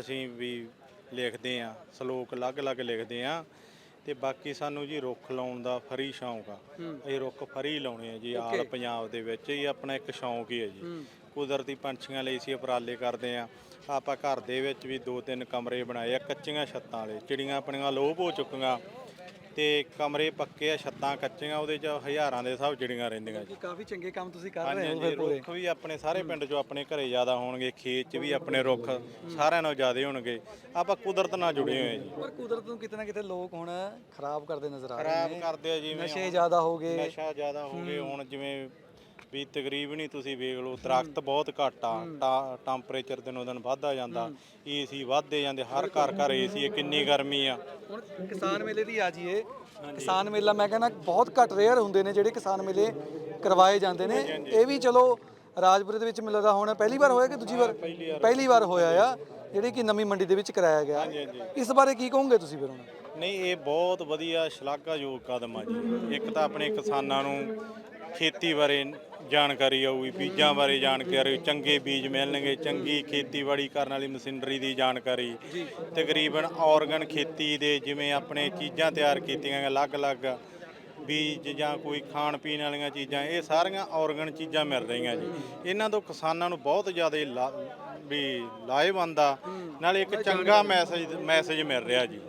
ਅਸੀਂ ਵੀ ਲਿਖਦੇ ਆ ਸ਼ਲੋਕ ਅਲੱਗ-ਅਲੱਗ ਲਿਖਦੇ ਆ ਤੇ ਬਾਕੀ ਸਾਨੂੰ ਜੀ ਰੁੱਖ ਲਾਉਣ ਦਾ ਫਰੀ ਸ਼ੌਂਕ ਆ। ਇਹ ਰੁੱਖ ਫਰੀ ਲਾਉਣੇ ਆ ਜੀ ਆਲ ਪੰਜਾਬ ਦੇ ਵਿੱਚ। ਇਹ ਆਪਣਾ ਇੱਕ ਸ਼ੌਂਕ ਹੀ ਹੈ ਜੀ। ਕੁਦਰਤੀ ਪੰਛੀਆਂ ਲਈ ਅਸੀਂ ਉਪਰਾਲੇ ਕਰਦੇ ਆ ਆਪਾਂ ਘਰ ਦੇ ਵਿੱਚ ਵੀ ਦੋ ਤਿੰਨ ਕਮਰੇ ਬਣਾਏ ਆ ਕੱਚੀਆਂ ਛੱਤਾਂ ਵਾਲੇ ਚਿੜੀਆਂ ਆਪਣੀਆਂ ਲੋਪ ਹੋ ਚੁੱਕੀਆਂ। ਤੇ ਕਮਰੇ ਪੱਕੇ ਆ ਛੱਤਾਂ ਕੱਚੀਆਂ ਉਹਦੇ 'ਚ ਹਜ਼ਾਰਾਂ ਦੇ ਹਿਸਾਬ ਚਿੜੀਆਂ ਰਹਿੰਦੀਆਂ ਜੀ। ਕਾਫੀ ਚੰਗੇ ਕੰਮ ਤੁਸੀਂ ਕਰ ਰਹੇ ਹੋ ਹਾਂਜੀ ਫਿਰ ਪੂਰੇ। ਰੁੱਖ ਵੀ ਆਪਣੇ ਸਾਰੇ ਪਿੰਡ 'ਚੋਂ ਆਪਣੇ ਘਰੇ ਜ਼ਿਆਦਾ ਹੋਣਗੇ ਖੇਤ 'ਚ ਵੀ ਆਪਣੇ ਰੁੱਖ ਸਾਰਿਆਂ ਨਾਲੋਂ ਜ਼ਿਆਦਾ ਹੋਣਗੇ। ਆਪਾਂ ਕੁਦਰਤ ਨਾਲ ਜੁੜੇ ਹੋਏ ਜੀ। ਪਰ ਕੁਦਰਤ ਨੂੰ ਕਿਤੇ ਨਾ ਕਿਤੇ ਲੋਕ ਹੁਣ ਖਰਾਬ ਕਰਦੇ ਨਜ਼ਰ ਆ ਰਹੇ ਖਰਾਬ ਕਰਦੇ ਆ ਜਿਵੇਂ ਨਸ਼ੇ ਜ਼ਿਆਦਾ ਹੋ ਗਏ। ਨਸ਼ਾ ਜ਼ਿਆਦਾ ਹੋ ਗਏ ਹੁਣ ਜਿਵੇਂ ਵੀ ਤਕਰੀਬਨ ਹੀ ਤੁਸੀਂ ਵੇਖ ਲਓ ਦਰਖਤ ਬਹੁਤ ਘੱਟ ਆ ਟੈਂਪਰੇਚਰ ਦਿਨੋਂ ਦਿਨ ਵੱਧਦਾ ਜਾਂਦਾ ਏਸੀ ਵੱਧਦੇ ਜਾਂਦੇ ਹਰ ਘਰ ਘਰ ਏਸੀ ਹੈ ਕਿੰਨੀ ਗਰਮੀ ਆ। ਹੁਣ ਕਿਸਾਨ ਮੇਲੇ ਦੀ ਆ ਜੀਏ ਕਿਸਾਨ ਮੇਲਾ ਮੈਂ ਕਹਿੰਦਾ ਬਹੁਤ ਘੱਟ ਰੇਅਰ ਹੁੰਦੇ ਨੇ ਜਿਹੜੇ ਕਿਸਾਨ ਮੇਲੇ ਕਰਵਾਏ ਜਾਂਦੇ ਨੇ। ਇਹ ਵੀ ਚਲੋ ਰਾਜਪੁਰੇ ਦੇ ਵਿੱਚ ਮਿਲਦਾ ਹੁਣ ਪਹਿਲੀ ਵਾਰ ਹੋਇਆ ਕਿ ਦੂਜੀ ਵਾਰ? ਪਹਿਲੀ ਵਾਰ। ਹੋਇਆ ਆ ਜਿਹੜੀ ਕਿ ਨਵੀਂ ਮੰਡੀ ਦੇ ਵਿੱਚ ਕਰਾਇਆ ਗਿਆ। ਇਸ ਬਾਰੇ ਕੀ ਕਹੋਗੇ ਤੁਸੀਂ ਫਿਰ ਹੁਣ? ਨਹੀਂ ਇਹ ਬਹੁਤ ਵਧੀਆ ਸ਼ਲਾਘਾਯੋਗ ਕਦਮ ਆ ਜੀ। ਇੱਕ ਤਾਂ ਆਪਣੇ ਕਿਸਾਨਾਂ ਨੂੰ ਖੇਤੀ ਬਾਰੇ ਜਾਣਕਾਰੀ ਆਊਗੀ ਬੀਜਾਂ ਬਾਰੇ ਜਾਣਕਾਰੀ ਚੰਗੇ ਬੀਜ ਮਿਲਣਗੇ ਚੰਗੀ ਖੇਤੀਬਾੜੀ ਕਰਨ ਵਾਲੀ ਮਸ਼ੀਨਰੀ ਦੀ ਜਾਣਕਾਰੀ। ਤਕਰੀਬਨ ਆਰਗਨ ਖੇਤੀ ਦੇ ਜਿਵੇਂ ਆਪਣੇ ਚੀਜ਼ਾਂ ਤਿਆਰ ਕੀਤੀਆਂ ਅਲੱਗ-ਅਲੱਗ ਬੀਜ ਜਾਂ ਕੋਈ ਖਾਣ ਪੀਣ ਵਾਲੀਆਂ ਚੀਜ਼ਾਂ ਇਹ ਸਾਰੀਆਂ ਆਰਗਨ ਚੀਜ਼ਾਂ ਮਿਲ ਰਹੀਆਂ ਜੀ। ਇਹਨਾਂ ਤੋਂ ਕਿਸਾਨਾਂ ਨੂੰ ਬਹੁਤ ਜ਼ਿਆਦਾ ਵੀ ਲਾਹੇਵੰਦ ਆ। ਨਾਲੇ ਇੱਕ ਚੰਗਾ ਮੈਸੇਜ ਮੈਸੇਜ ਮਿਲ ਰਿਹਾ ਜੀ।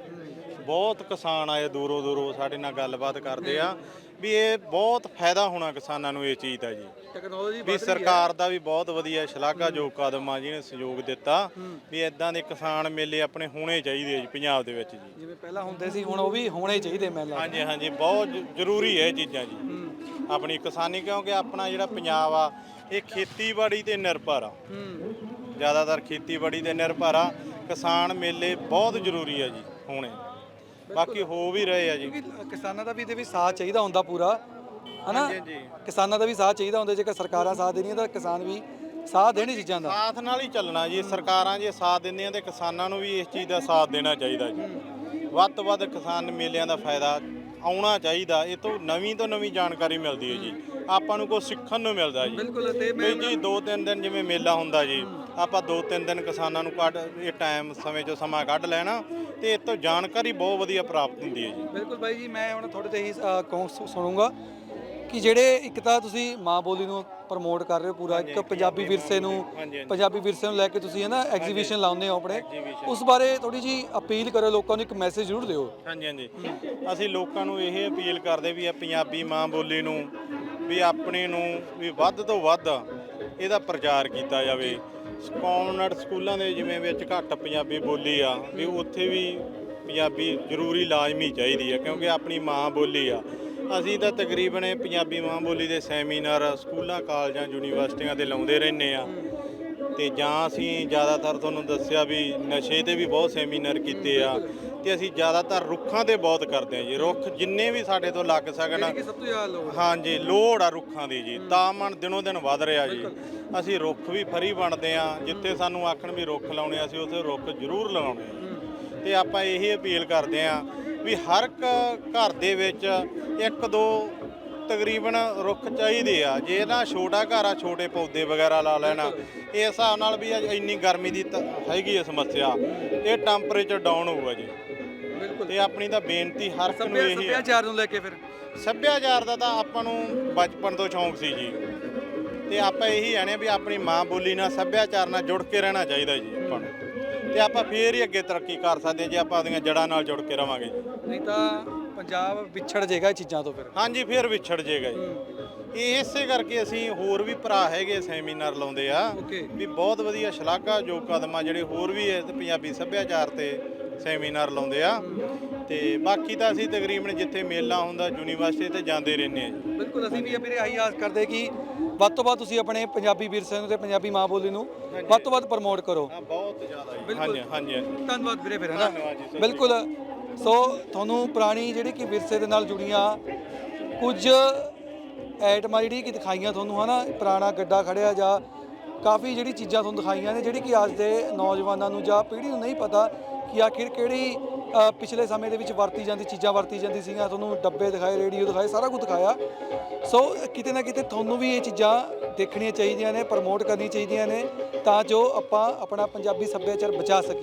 ਬਹੁਤ ਕਿਸਾਨ ਆਏ ਦੂਰੋਂ ਦੂਰੋਂ ਸਾਡੇ ਨਾਲ ਗੱਲਬਾਤ ਕਰਦੇ ਆ ਵੀ ਇਹ ਬਹੁਤ ਫਾਇਦਾ ਹੋਣਾ ਕਿਸਾਨਾਂ ਨੂੰ ਇਹ ਚੀਜ਼ ਦਾ ਜੀ। ਟੈਕਨੋਲੋਜੀ ਵੀ ਸਰਕਾਰ ਦਾ ਵੀ ਬਹੁਤ ਵਧੀਆ ਸ਼ਲਾਘਾਯੋਗ ਕਦਮ ਆ ਜਿਹਨੇ ਸਹਿਯੋਗ ਦਿੱਤਾ ਵੀ ਇਦਾਂ ਦੇ ਕਿਸਾਨ ਮੇਲੇ ਆਪਣੇ ਹੋਣੇ ਚਾਹੀਦੇ ਆ ਜੀ ਪੰਜਾਬ ਦੇ ਵਿੱਚ ਜੀ। ਜਿਵੇਂ ਪਹਿਲਾਂ ਹੁੰਦੇ ਸੀ ਹੁਣ ਉਹ ਵੀ ਹੋਣੇ ਚਾਹੀਦੇ ਲੱਗਦਾ ਹਾਂਜੀ ਹਾਂਜੀ ਬਹੁਤ ਜ਼ਰੂਰੀ ਹੈ ਇਹ ਚੀਜ਼ਾਂ ਜੀ। ਆਪਣੀ ਕਿਸਾਨੀ ਕਿਉਂਕਿ ਆਪਣਾ ਜਿਹੜਾ ਪੰਜਾਬ ਆ ਇਹ ਖੇਤੀਬਾੜੀ ਤੇ ਨਿਰਭਰ ਆ। ਜ਼ਿਆਦਾਤਰ ਖੇਤੀਬਾੜੀ ਤੇ ਨਿਰਭਰ ਆ। ਕਿਸਾਨ ਮੇਲੇ ਬਹੁਤ ਜ਼ਰੂਰੀ ਆ ਜੀ ਹੋਣੇ। ਬਾਕੀ ਹੋ ਵੀ ਰਹੇ ਆ ਜੀ। ਕਿਉਂਕਿ ਕਿਸਾਨਾਂ ਦਾ ਵੀ ਇਹਦੇ ਵਿੱਚ ਸਾਥ ਚਾਹੀਦਾ ਹੁੰਦਾ ਪੂਰਾ ਹਨਾ। ਕਿਸਾਨਾਂ ਦਾ ਵੀ ਸਾਥ ਚਾਹੀਦਾ ਹੁੰਦਾ ਜੇਕਰ ਸਰਕਾਰਾਂ ਸਾਥ ਦੇਣੀਆਂ ਤਾਂ ਕਿਸਾਨ ਵੀ ਸਾਥ ਦੇਣ ਚੀਜ਼ਾਂ ਦਾ। ਸਾਥ ਨਾਲ ਹੀ ਚੱਲਣਾ ਜੀ ਸਰਕਾਰਾਂ ਜੇ ਸਾਥ ਦਿੰਦੀਆਂ ਤੇ ਕਿਸਾਨਾਂ ਨੂੰ ਵੀ ਇਸ ਚੀਜ਼ ਦਾ ਸਾਥ ਦੇਣਾ ਚਾਹੀਦਾ ਜੀ। ਵੱਧ ਤੋਂ ਵੱਧ ਕਿਸਾਨ ਮੇਲਿਆਂ ਦਾ ਫਾਇਦਾ ਆਉਣਾ ਚਾਹੀਦਾ ਇਹ ਤੋਂ ਨਵੀਂ ਤੋਂ ਨਵੀਂ ਜਾਣਕਾਰੀ ਮਿਲਦੀ ਹੈ ਜੀ। ਆਪਾਂ ਨੂੰ ਕੁਝ ਸਿੱਖਣ ਨੂੰ ਮਿਲਦਾ ਜੀ। ਬਿਲਕੁਲ ਤੇ ਮੈਂ ਜੀ ਦੋ ਤਿੰਨ ਦਿਨ ਜਿਵੇਂ ਮੇਲਾ ਹੁੰਦਾ ਜੀ ਆਪਾਂ ਦੋ ਤਿੰਨ ਦਿਨ ਕਿਸਾਨਾਂ ਨੂੰ ਕੱਢ ਇਹ ਟਾਈਮ ਸਮੇਂ ਚੋਂ ਸਮਾਂ ਕੱਢ ਲੈਣਾ ਤੇ ਇਹ ਤੋਂ ਜਾਣਕਾਰੀ ਬਹੁਤ ਵਧੀਆ ਪ੍ਰਾਪਤ ਹੁੰਦੀ ਹੈ ਜੀ। ਬਿਲਕੁਲ ਬਾਈ ਜੀ ਮੈਂ ਹੁਣ ਤੁਹਾਡੇ ਤੇ ਹੀ ਕਹੂੰ ਸੁਣੂੰਗਾ ਕਿ ਜਿਹੜੇ ਇੱਕ ਤਾਂ ਤੁਸੀਂ ਮਾਂ ਬੋਲੀ ਨੂੰ ਪ੍ਰਮੋਟ ਕਰ ਰਹੇ ਹੋ ਪੂਰਾ ਇੱਕ ਪੰਜਾਬੀ ਵਿਰਸੇ ਨੂੰ। ਪੰਜਾਬੀ ਵਿਰਸੇ ਨੂੰ ਲੈ ਕੇ ਤੁਸੀਂ ਹੈ ਨਾ ਐਗਜ਼ੀਬਿਸ਼ਨ ਲਾਉਂਦੇ ਹੋ ਆਪਣੇ। ਉਸ ਬਾਰੇ ਥੋੜੀ ਜੀ ਅਪੀਲ ਕਰੋ ਲੋਕਾਂ ਨੂੰ ਇੱਕ ਮੈਸੇਜ ਜ਼ਰੂਰ ਦਿਓ। ਹਾਂਜੀ ਹਾਂਜੀ। ਅਸੀਂ ਲੋਕਾਂ ਨੂੰ ਇਹ ਅਪੀਲ ਕਰਦੇ ਵੀ ਇਹ ਪੰਜਾਬੀ ਮਾਂ ਬੋਲੀ ਨੂੰ ਵੀ ਆਪਣੇ ਨੂੰ ਵੀ ਵੱਧ ਤੋਂ ਵੱਧ ਇਹਦਾ ਪ੍ਰਚਾਰ ਕੀਤਾ ਜਾਵੇ। ਕੌਨਵੈਂਟ ਸਕੂਲਾਂ ਦੇ ਜਿਵੇਂ ਵਿੱਚ ਘੱਟ ਪੰਜਾਬੀ ਬੋਲੀ ਆ, ਵੀ ਉੱਥੇ ਵੀ ਪੰਜਾਬੀ ਜ਼ਰੂਰੀ ਲਾਜ਼ਮੀ ਚਾਹੀਦੀ ਆ, ਕਿਉਂਕਿ ਆਪਣੀ ਮਾਂ ਬੋਲੀ ਆ। ਅਸੀਂ ਤਾਂ ਤਕਰੀਬਨ ਇਹ ਪੰਜਾਬੀ ਮਾਂ ਬੋਲੀ ਦੇ ਸੈਮੀਨਾਰ ਸਕੂਲਾਂ, ਕਾਲਜਾਂ, ਯੂਨੀਵਰਸਿਟੀਆਂ 'ਤੇ ਲਾਉਂਦੇ ਰਹਿੰਦੇ ਆ। ਤੇ ਜਾਂ ਅਸੀਂ ਜ਼ਿਆਦਾਤਰ ਤੁਹਾਨੂੰ ਦੱਸਿਆ ਵੀ ਨਸ਼ੇ ਤੇ ਵੀ ਬਹੁਤ ਸੈਮੀਨਾਰ ਕੀਤੇ ਆ ਤੇ ਅਸੀਂ ਜ਼ਿਆਦਾਤਰ ਰੁੱਖਾਂ ਤੇ ਬਹੁਤ ਕਰਦੇ ਆ ਜੀ। ਰੁੱਖ ਜਿੰਨੇ ਵੀ ਸਾਡੇ ਤੋਂ ਲੱਗ ਸਕਣ ਕਿ ਸਭ ਤੋਂ ਜ਼ਿਆਦਾ ਲੋੜ ਹਾਂਜੀ ਲੋੜ ਆ ਰੁੱਖਾਂ ਦੀ ਜੀ। ਤਾਪਮਾਨ ਦਿਨੋਂ ਦਿਨ ਵੱਧ ਰਿਹਾ ਜੀ। ਅਸੀਂ ਰੁੱਖ ਵੀ ਫਰੀ ਬਣਦੇ ਆ ਜਿੱਥੇ ਸਾਨੂੰ ਆਖਣ ਵੀ ਰੁੱਖ ਲਾਉਣੇ ਆ, ਅਸੀਂ ਉੱਥੇ ਰੁੱਖ ਜ਼ਰੂਰ ਲਗਾਉਣੇ ਆ ਤੇ ਆਪਾਂ ਇਹੀ ਅਪੀਲ ਕਰਦੇ ਆ ਵੀ ਹਰ ਇੱਕ ਘਰ ਦੇ ਵਿੱਚ ਇੱਕ ਦੋ ਤਕਰੀਬਨ ਰੁੱਖ ਚਾਹੀਦੇ ਆ। ਜੇ ਨਾ ਛੋਟਾ ਘਰ ਆ ਛੋਟੇ ਪੌਦੇ ਵਗੈਰਾ ਲਾ ਲੈਣਾ ਇਸ ਹਿਸਾਬ ਨਾਲ ਵੀ ਅੱਜ ਇੰਨੀ ਗਰਮੀ ਦੀ ਤਾਂ ਹੈਗੀ ਆ ਸਮੱਸਿਆ। ਇਹ ਟੈਂਪਰੇਚਰ ਡਾਊਨ ਹੋਊਗਾ ਜੀ। ਬਿਲਕੁਲ। ਤੇ ਆਪਣੀ ਤਾਂ ਬੇਨਤੀ ਹਰ ਇੱਕ ਨੂੰ ਇਹੀ ਆ। ਸੱਭਿਆਚਾਰ ਨੂੰ ਲੈ ਕੇ ਫਿਰ। ਸੱਭਿਆਚਾਰ ਦਾ ਤਾਂ ਆਪਾਂ ਨੂੰ ਬਚਪਨ ਤੋਂ ਸ਼ੌਂਕ ਸੀ ਜੀ। ਤੇ ਆਪਾਂ ਇਹੀ ਆਣੇ ਵੀ ਆਪਣੀ ਮਾਂ ਬੋਲੀ ਨਾਲ ਸੱਭਿਆਚਾਰ ਨਾਲ ਜੁੜ ਕੇ ਰਹਿਣਾ ਚਾਹੀਦਾ ਜੀ ਆਪਾਂ ਨੂੰ। ਤੇ ਆਪਾਂ ਫੇਰ ਹੀ ਅੱਗੇ ਤਰੱਕੀ ਕਰ ਸਕਦੇ ਹਾਂ ਜੇ ਆਪਾਂ ਆਪਣੀਆਂ ਜੜ੍ਹਾਂ ਨਾਲ ਜੁੜ ਕੇ ਰਵਾਂਗੇ ਨਹੀਂ ਤਾਂ ਪੰਜਾਬ ਵਿਛੜ ਜਾਏਗਾ ਇਹ ਚੀਜ਼ਾਂ ਤੋਂ ਫਿਰ? ਹਾਂਜੀ ਫੇਰ ਵਿਛੜ ਜਾਏਗਾ ਜੀ। ਇਹ ਇਸੇ ਕਰਕੇ ਅਸੀਂ ਹੋਰ ਵੀ ਭਰਾ ਹੈਗੇ ਸੈਮੀਨਾਰ ਲਾਉਂਦੇ ਆ। ਵੀ ਬਹੁਤ ਵਧੀਆ ਸ਼ਲਾਘਾ ਜੋ ਕਦਮਾਂ ਜਿਹੜੇ ਹੋਰ ਵੀ ਹੈ ਤੇ ਪੰਜਾਬੀ ਸੱਭਿਆਚਾਰ ਤੇ ਸੈਮੀਨਾਰ ਲਾਉਂਦੇ ਆ। ਤੇ ਬਾਕੀ ਤਾਂ ਅਸੀਂ ਤਕਰੀਬਨ ਜਿੱਥੇ ਮੇਲਾ ਹੁੰਦਾ ਯੂਨੀਵਰਸਿਟੀ ਤੇ ਜਾਂਦੇ ਰਹਿੰਦੇ ਆ ਜੀ। ਬਿਲਕੁਲ ਅਸੀਂ ਵੀ ਵੀਰੇ ਆਹੀ ਆਸ ਕਰਦੇ ਕਿ ਵੱਧ ਤੋਂ ਵੱਧ ਤੁਸੀਂ ਆਪਣੇ ਪੰਜਾਬੀ ਵਿਰਸੇ ਨੂੰ ਤੇ ਪੰਜਾਬੀ ਮਾਂ ਬੋਲੀ ਨੂੰ ਵੱਧ ਤੋਂ ਵੱਧ ਪ੍ਰਮੋਟ ਕਰੋ। ਹਾਂ ਬਹੁਤ ਜ਼ਿਆਦਾ ਜੀ। ਹਾਂਜੀ ਹਾਂਜੀ ਹਾਂਜੀ। ਧੰਨਵਾਦ ਵੀਰੇ ਫਿਰ ਹੈ ਨਾ? ਧੰਨਵਾਦ ਜੀ, ਸਤਿ ਸ਼੍ਰੀ ਬਿਲਕੁਲ। ਸੋ ਤੁਹਾਨੂੰ ਪੁਰਾਣੀ ਜਿਹੜੀ ਕਿ ਵਿਰਸੇ ਦੇ ਨਾਲ ਜੁੜੀਆਂ ਕੁਝ ਐਟਮਾਂ ਜਿਹੜੀ ਕਿ ਦਿਖਾਈਆਂ ਤੁਹਾਨੂੰ ਹਨਾ? ਪੁਰਾਣਾ ਗੱਡਾ ਖੜਿਆ ਜਾਂ ਕਾਫੀ ਜਿਹੜੀ ਚੀਜ਼ਾਂ ਤੁਹਾਨੂੰ ਦਿਖਾਈਆਂ ਨੇ ਜਿਹੜੀ ਕਿ ਅੱਜ ਦੇ ਨੌਜਵਾਨਾਂ ਨੂੰ ਜਾਂ ਪੀੜ੍ਹੀ ਨੂੰ ਨਹੀਂ ਪਤਾ ਕਿ ਆਖਿਰ ਕਿਹੜੀ ਅ, ਪਿਛਲੇ ਸਮੇਂ ਦੇ ਵਿੱਚ ਵਰਤੀ ਜਾਂਦੀ ਚੀਜ਼ਾਂ ਵਰਤੀ ਜਾਂਦੀ ਸੀਗੀਆਂ। ਤੁਹਾਨੂੰ ਡੱਬੇ ਦਿਖਾਏ ਰੇਡੀਓ ਦਿਖਾਏ ਸਾਰਾ ਕੁਝ ਦਿਖਾਇਆ। ਸੋ ਕਿਤੇ ਨਾ ਕਿਤੇ ਤੁਹਾਨੂੰ ਵੀ ਇਹ ਚੀਜ਼ਾਂ ਦੇਖਣੀਆਂ ਚਾਹੀਦੀਆਂ ਨੇ ਪ੍ਰਮੋਟ ਕਰਨੀਆਂ ਚਾਹੀਦੀਆਂ ਨੇ ਤਾਂ ਜੋ ਆਪਾਂ ਆਪਣਾ ਪੰਜਾਬੀ ਸੱਭਿਆਚਾਰ ਬਚਾ ਸਕੀਏ।